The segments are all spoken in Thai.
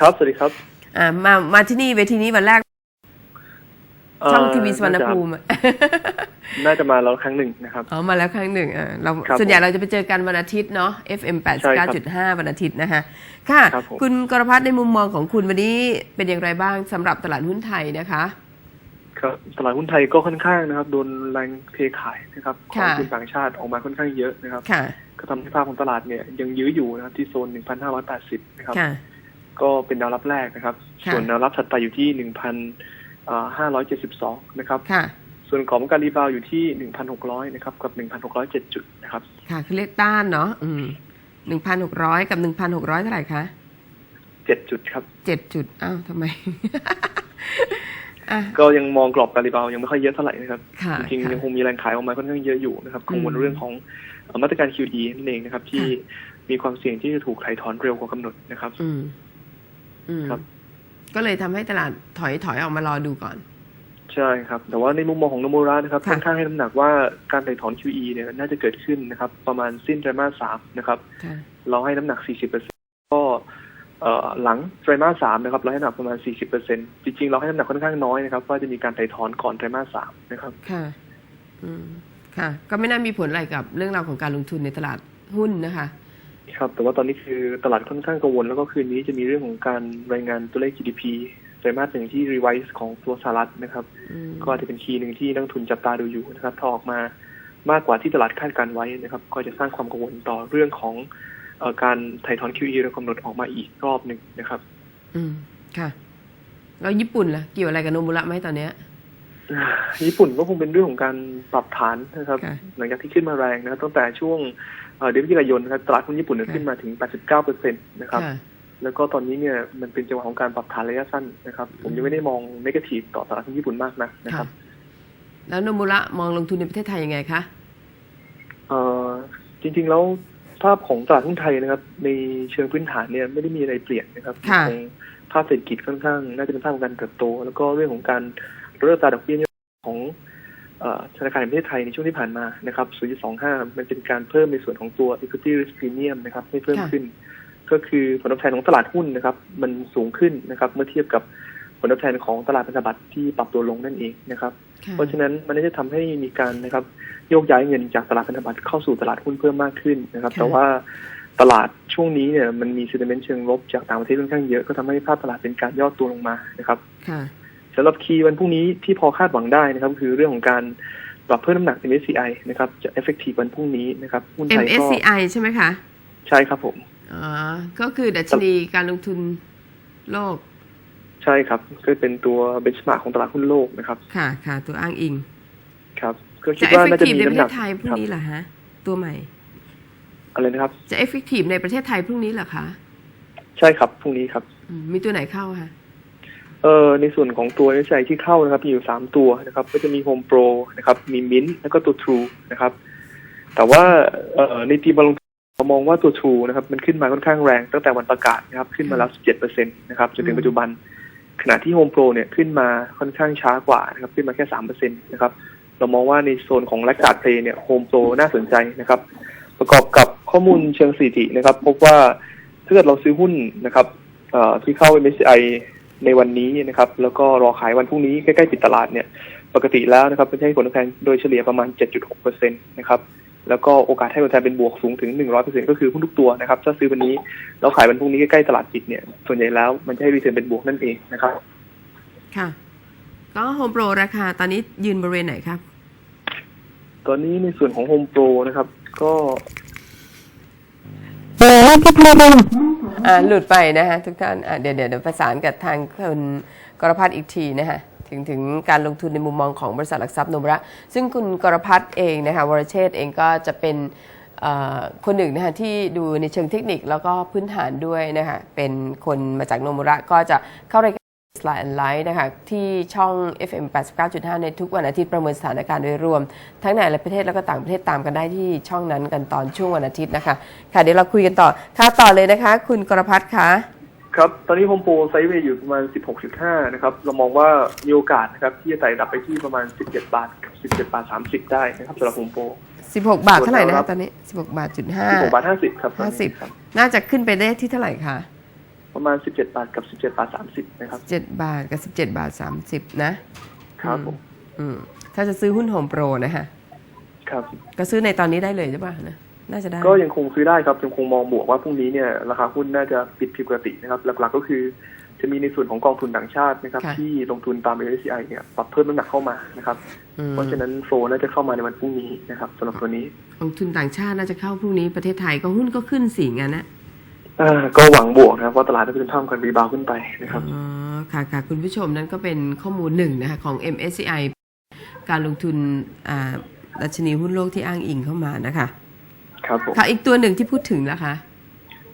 ครับสวัสดีครับ อ่ามามาที่นี่เวทีนี้วันแรกเอ่อช่องทีวีสวรรณน่าจะภูมิอะน่าจะมาแล้วครั้งหนึ่งนะครับอ๋อมาแล้วครั้งหนึ่งอ่าเราครับส่วนใหญ่เราจะไปเจอกันวันอาทิตย์เนาะ FM ใช่ครับ89.5วันอาทิตย์นะคะค่ะครับผมคุณกรพัฒน์ในมุมมองของคุณวันนี้เป็นอย่างไรบ้างสำหรับตลาดหุ้นไทยนะคะ ครับตลาดหุ้นไทยก็ค่อนข้างนะครับ โดนแรงเทขายนะครับของค่ะทุนต่างชาติออกมาค่อนข้างเยอะนะครับค่ะก็ทำให้ภาพของตลาดเนี่ยยังยื้ออยู่นะครับที่โซน 1,580 นะครับค่ะ ก็เป็นแนวรับแรกนะครับค่ะส่วนแนวรับถัดไปอยู่ที่1,572นะครับค่ะส่วนของการรีบาวด์อยู่ที่1,600นะครับ กับ1,607จุดนะครับ ค่ะ คือเลขต้านเนาะอืมหนึ่งพันหกร้อยกับหนึ่งพันหกร้อยเท่าไหร่คะ7จุดครับเจ็ดจุดอ้าวทำไมอะก็ยังมองกรอบการรีบาวด์ยังไม่ค่อยเยอะเท่าไหร่นะครับค่ะจริงๆค่ะยังคงมีแรงขายออกมาค่อนข้างเยอะอยู่นะครับกังวลอืมเรื่องของเอ่อมาตรการ QE นั่นเองนะครับ ที่มีความเสี่ยงที่จะถูกถ่ายถอนเร็วกว่ากำหนดนะครับอืมอืม ครับ ก็เลยทำให้ตลาดถอยถอยออกมารอดูก่อน ใช่ครับ แต่ว่าในมุมมองของโนมูระนะครับค่ะค่อนข้างให้น้ำหนักว่าการถ่ายถอน QE เนี่ยน่าจะเกิดขึ้นนะครับ ประมาณสิ้นไตรมาสสามนะครับค่ะเราให้น้ำหนัก 40%ก็เอ่อหลังไตรมาสสามนะครับเราให้น้ำหนักประมาณ 40%จริงๆ เราให้น้ำหนักค่อนข้างน้อยนะครับ ว่าจะมีการถ่ายถอนก่อนไตรมาสสามนะครับ ค่ะ อืม ค่ะ ก็ไม่น่ามีผลอะไรกับเรื่องราวของการลงทุนในตลาดหุ้นนะคะ ครับ แต่ว่าตอนนี้คือตลาดค่อนข้างกังวล แล้วก็คืนนี้จะมีเรื่องของการรายงานตัวเลข GDP ไตรมาสหนึ่งที่ revise ของตัวสหรัฐนะครับอืมก็อาจจะเป็นคีย์หนึ่งที่นักลงทุนจับตาดูอยู่นะครับถ้าออกมามากกว่าที่ตลาดคาดการไว้นะครับ ก็จะสร้างความกังวลต่อเรื่องของเออการถ่ายถอน QE โดยกำหนดออกมาอีกรอบหนึ่งนะครับ อืมค่ะ แล้วญี่ปุ่นล่ะ เกี่ยวอะไรกับโนมุระไหมตอนเนี้ย ญี่ปุ่นก็คงเป็นเรื่องของการปรับฐานนะครับค่ะหลังจากที่ขึ้นมาแรงนะครับตั้งแต่ช่วงเอ่อเดือนพฤศจิกายนนะครับตลาดหุ้นญี่ปุ่นเนี่ยค่ะขึ้นมาถึง 89เปอร์เซ็นต์นะครับค่ะแล้วก็ตอนนี้เนี่ยมันเป็นจังหวะของการปรับฐานระยะสั้นนะครับ ผมยังไม่ได้มองนกาทีฟต่อตลาดหุ้นญี่ปุ่นมากนักนะคค่ะรับ แล้วโนมุระมองลงทุนในประเทศไทยยังไงคะเอ่อจริง ๆ แล้วภาพของตลาดหุ้นไทยนะครับ ในเชิงพื้นฐานเนี่ยไม่ได้มีอะไรเปลี่ยนนะครับค่ะยังงภาพเศรษฐกิจค่อนข้าง น่าจะเป็นภาพของการเติบโต แล้วก็เรื่องของการ ลดอัตราดอกเบี้ยของเอ่อธนาคารแห่งประเทศไทยในช่วงที่ผ่านมานะครับ 0.25 มันเป็นการเพิ่มในส่วนของตัว equity risk premium นะครับให้เพิ่มค่ะขึ้น ก็คือผลตอบแทนของตลาดหุ้นนะครับ มันสูงขึ้นนะครับ เมื่อเทียบกับผลตอบแทนของตลาดพันธบัตรที่ปรับตัวลงนั่นเองนะครับค่ะเพราะฉะนั้นมันก็จะทำให้มีการนะครับโยกย้ายเงินจากตลาดพันธบัตรเข้าสู่ตลาดหุ้นเพิ่มมากขึ้นนะครับค่ะแต่ว่าตลาดช่วงนี้เนี่ยมันมี sentiment เชิงลบจากต่างประเทศค่อนข้างเยอะก็ทำให้ภาพตลาดเป็นการย่อตัวลงมานะครับค่ะสำหรับคีย์วันพรุ่งนี้ที่พอคาดหวังได้นะครับ คือเรื่องของการปรับเพิ่มน้ำหนัก MSCI นะครับ จะ effective วันพรุ่งนี้นะครับหุ้นไทยก็ MSCI ใช่ไหมคะ ใช่ครับผมอ๋อก็คือดัชนีการลงทุนโลก ใช่ครับก็เป็นตัว benchmark ของตลาดหุ้นโลกนะครับ ค่ะค่ะตัวอ้างอิง ครับก็คิจะดว่าน่าจะ effective มีในประน้ำหเทนักศไทยพรุ่งนี้เหรอฮะ ตัวใหม่อะไรนะครับ จะ effective ในประเทศไทยพรุ่งนี้เหรอคะ ใช่ครับพรุ่งนี้ครับอืมมีตัวไหนเข้าคะ เอ่อในส่วนของตัวนิสัยที่เข้านะครับ มีอยู่สามตัวนะครับ ก็จะมี Home Pro นะครับ มี Mint แล้วก็ตัว True นะครับ แต่ว่าเอ่อในทีมบอลลงเรามองว่าตัว True นะครับ มันขึ้นมาค่อนข้างแรงตั้งแต่วันประกาศนะครับ ขึ้นมาแล้ว17%นตนะครับจนถึงปัจจุบัน ขณะที่ Home Pro เนี่ยขึ้นมาค่อนข้างช้ากว่านะครับ ขึ้นมาแค่3%นตนะครับ เรามองว่าในโซนของแลกการ์ดเพลย์เนี่ย Home Pro น่าสนใจนะครับ ประกอบกับข้อมูลเชิงสถิตินะครับ พบว่าถ้าเกิดเราซื้อหุ้นนะครับที่เข้า MSCI ในวันนี้นะครับ แล้วก็รอขายวันพรุ่งนี้ใกล้ๆปิดตลาดเนี่ย ปกติแล้วนะครับจะให้ผลตอบแทนโดยเฉลี่ยประมาณ 7.6%นะครับแล้วก็โอกาสให้ผลตอบแทนเป็นบวกสูงถึง 100%ก็คือหุ้นทุกตัวนะครับ ถ้าซื้อวันนี้แล้วขายวันพรุ่งนี้ใกล้ๆตลาดปิดเนี่ยส่วนใหญ่แล้วมันจะให้รีเทิร์นเป็นบวกนั่นเองนะครับ ค่ะ ก็โฮมโปรราคาตอนนี้ยืนบริเวณไหนครับ ตอนนี้ในส่วนของ Home Pro นะครับ ก็ อ่าหลุดไปนะคะทุกท่านอ่าเดี๋ยวเดี๋ยวประสานกับทางคุณกรพัฒน์อีกทีนะคะถึงถึงการลงทุนในมุมมองของบริษัทหลักทรัพย์โนมระ ซึ่งคุณกรพัฒน์เองนะคะวรเชษฐ์เองก็จะเป็นคนหนึ่งนะคะที่ดูในเชิงเทคนิคแล้วก็พื้นฐานด้วยนะคะเป็นคนมาจากโนมุระก็จะเข้ารายการ สไลด์ไลท์นะคะที่ช่อง FM 89.5 ในทุกวันอาทิตย์ประเมินสถานการณ์โดยรวม ทั้งในประเทศแล้วก็ต่างประเทศตามกันได้ที่ช่องนั้นกันตอนช่วงวันอาทิตย์นะคะ ค่ะเดี๋ยวเราคุยกันต่อ ค่ะต่อเลยนะคะ คุณกรพัฒน์คะครับ ตอนนี้ Home Pro ไซด์เวย์อยู่ประมาณ 16.5 นะครับ เรามองว่ามีโอกาสนะครับที่จะไต่ระดับไปที่ประมาณ 17 บาทกับ 17 บาท 30 ได้นะครับสำหรับ Home Pro 16 บาทเท่าไหร่นะครัคะบตอนนี้ 16 บาทจุด16บาท5 50ครับตอนนี้ครับ50 น่าจะขึ้นไปได้ที่เท่าไหร่คะ ประมาณ 17 บาทกับ 17 บาท 30 นะครับเจ็ดบาทกับสิบเจ็ดบาทสามสิบนะครับผมอืมถ้าจะซื้อหุ้นโฮมโปรนะคะครับ ก็ซื้อในตอนนี้ได้เลยใช่ป่ะนะน่าจะได้ ก็ยังคงซื้อได้ครับ ยังคงมองบวกว่าพรุ่งนี้เนี่ยราคาหุ้นน่าจะปิดผิดปกตินะครับ หลักๆก็คือจะมีในส่วนของกองทุนต่างชาตินะครับค่ะที่ลงทุนตาม MSCI เนี่ยปรับเพิ่มน้ำหนักเข้ามานะครับอืมเพราะฉะนั้นโฟลน่าจะเข้ามาในวันพรุ่งนี้นะครับสำหรับตัวนี้ กองทุนต่างชาติน่าจะเข้าพรุ่งนี้ประเทศไทยก็หุ้นก็ขึ้นสี่งั้นนะอ่า ก็หวังบวกนะครับเพราะตลาดจะเป็นท่ามกันรีบาวขึ้นไปนะครับอ๋อค่ะค่ะคุณผู้ชมนั่นก็เป็นข้อมูลหนึ่งนะคะของ MSCI การลงทุนอ่าดัชนีหุ้นโลกที่อ้างอิงเข้ามานะคะ ครับผมค่ะอีกตัวหนึ่งที่พูดถึงล่ะคะ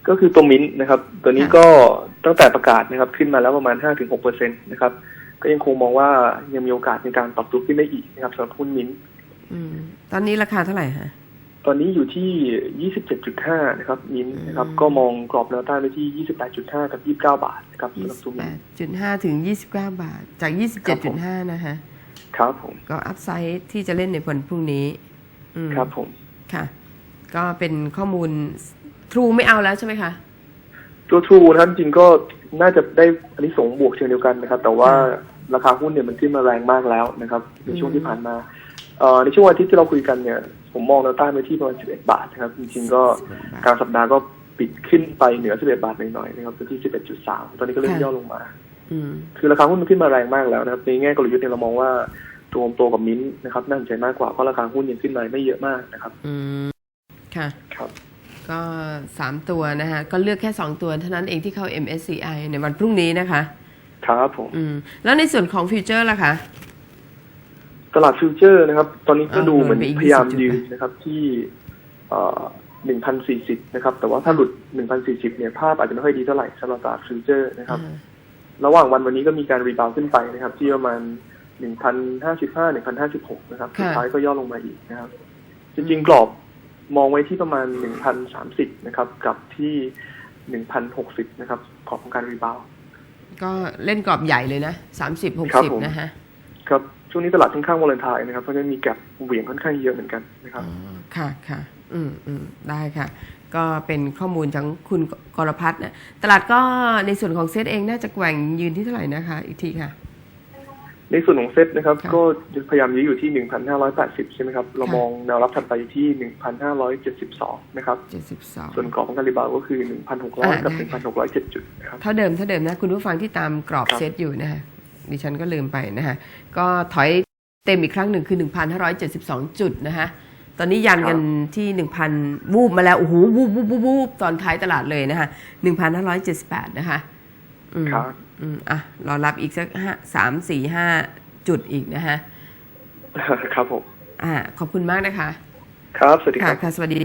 ก็คือตัวมิ้นท์นะครับ ตัวนี้ค่ะก็ตั้งแต่ประกาศนะครับขึ้นมาแล้วประมาณ 5-6เปอร์เซ็นต์นะครับ ก็ยังคงมองว่ายังมีโอกาสในการปรับตัวขึ้นได้อีกนะครับสำหรับหุ้นมิ้นท์อืมตอนนี้ราคาเท่าไหร่ฮะ ตอนนี้อยู่ที่ 27.5 นะครับมิ้นท์นะครับ ก็มองกรอบแนวต้านไปที่ 28.5 กับ 29 บาทนะครับสำหรับตัวมิ้นท์28.5 ถึง 29 บาท จาก 27.5 นะคะครับผม ก็อัพไซด์ที่จะเล่นในวันพรุ่งนี้อืมครับผม ค่ะ ก็เป็นข้อมูล True ไม่เอาแล้วใช่ไหมคะ ตัวทูนะครับจริงๆก็น่าจะได้อันนี้สงส์บวกเช่นเดียวกันนะครับ แต่ว่าราคาหุ้นเนี่ยมันขึ้นมาแรงมากแล้วนะครับ ในช่วงที่ผ่านมาเอ่อในช่วงวันอาทิตย์ที่เราคุยกันเนี่ย ผมมองแนวต้านไปที่ประมาณ 11 บาทนะครับ จริงๆก็กลางสัปดาห์ก็ปิดขึ้นไปเหนือ 11 บาทหน่อยๆนะครับไปที่ 11.3 ตอนนี้ก็เริ่มค่ะย่อลงมาอืมคือราคาหุ้นมันขึ้นมาแรงมากแล้วนะครับในแง่กลยุทธ์เนี่ยเรามองว่าตัวโตกับมิ้นท์นะครับน่าสนใจมากกว่าเพราะราคาหุ้นยังขึ้นมาไม่เยอะมากนะครับ อืมค่ะครับ ก็สามตัวนะคะก็เลือกแค่สองตัวเท่านั้นเองที่เข้า MSCI ในวันพรุ่งนี้นะคะ ครับผม อืม แล้วในส่วนของฟิวเจอร์ล่ะคะ ตลาดฟิวเจอร์นะครับ ตอนนี้ก็เออดูเหมือนโดนไปอีกพยายาม20จุดยืนนะนะครับ ที่หนึ่งพันสี่สิบนะครับ แต่ว่าถ้าหลุดหนึ่งพันสี่สิบเนี่ยภาพอาจจะไม่ค่อยดีเท่าไหร่สำหรับตลาดฟิวเจอร์นะครับอ่าระหว่างวันวันนี้ก็มีการรีบาวด์ขึ้นไปนะครับ ที่ประมาณหนึ่งพันห้าสิบห้าหนึ่งพันห้าสิบหกนะครับค่ะสุดท้ายก็ย่อลงมาอีกนะครับ จริงๆกรอบมองไว้ที่ประมาณหนึ่งพันสามสิบนะครับ กับที่หนึ่งพันหกสิบนะครับกรอบของการรีบาวด์ก็เล่นกรอบใหญ่เลยนะสามสิบหกครับสิบผมนะคะครับช่วงนี้ตลาดค่อนข้างวอลเลนทายนะครับ เพราะฉะนั้นมีแกลบเหวี่ยงค่อนข้างเยอะเหมือนกันนะครับอ๋อค่ะค่ะ อืมอืมได้ค่ะ ก็เป็นข้อมูลจากคุณกรพัฒน์นะตลาดก็ในส่วนของเซตเองน่าจะแกว่งยืนที่เท่าไหร่นะคะ อีกทีค่ะ ในส่วนของเซ็ตนะครับค่ะก็พยายามยื้ออยู่ที่1,580ใช่ไหมครับ เราค่ะมองแนวรับถัดไปที่1,572นะครับเจ็ดสิบสองส่วนกรอบของการรีบาวด์ก็คืออ่า1,600กับได้1,607จุดนะครับเท่าเดิมเท่าเดิมนะ คุณผู้ฟังที่ตามกรอบครับเซตอยู่นะคะ ดิฉันก็ลืมไปนะคะก็ถอยเต็มอีกครั้งหนึ่งคือ 1,572 จุดนะคะตอนนี้ยันกันที่ 1,000 วูบมาแล้วโอ้โหวูบวูบวูบวูบตอนท้ายตลาดเลยนะคะ1,578 นะคะอืมครับอืมอะรอรับอีกสักห้าสามสี่ห้าจุดอีกนะคะครับผมอ่าขอบคุณมากนะคะ ครับ สวัสดีคค่ะรับค่ะสวัสดี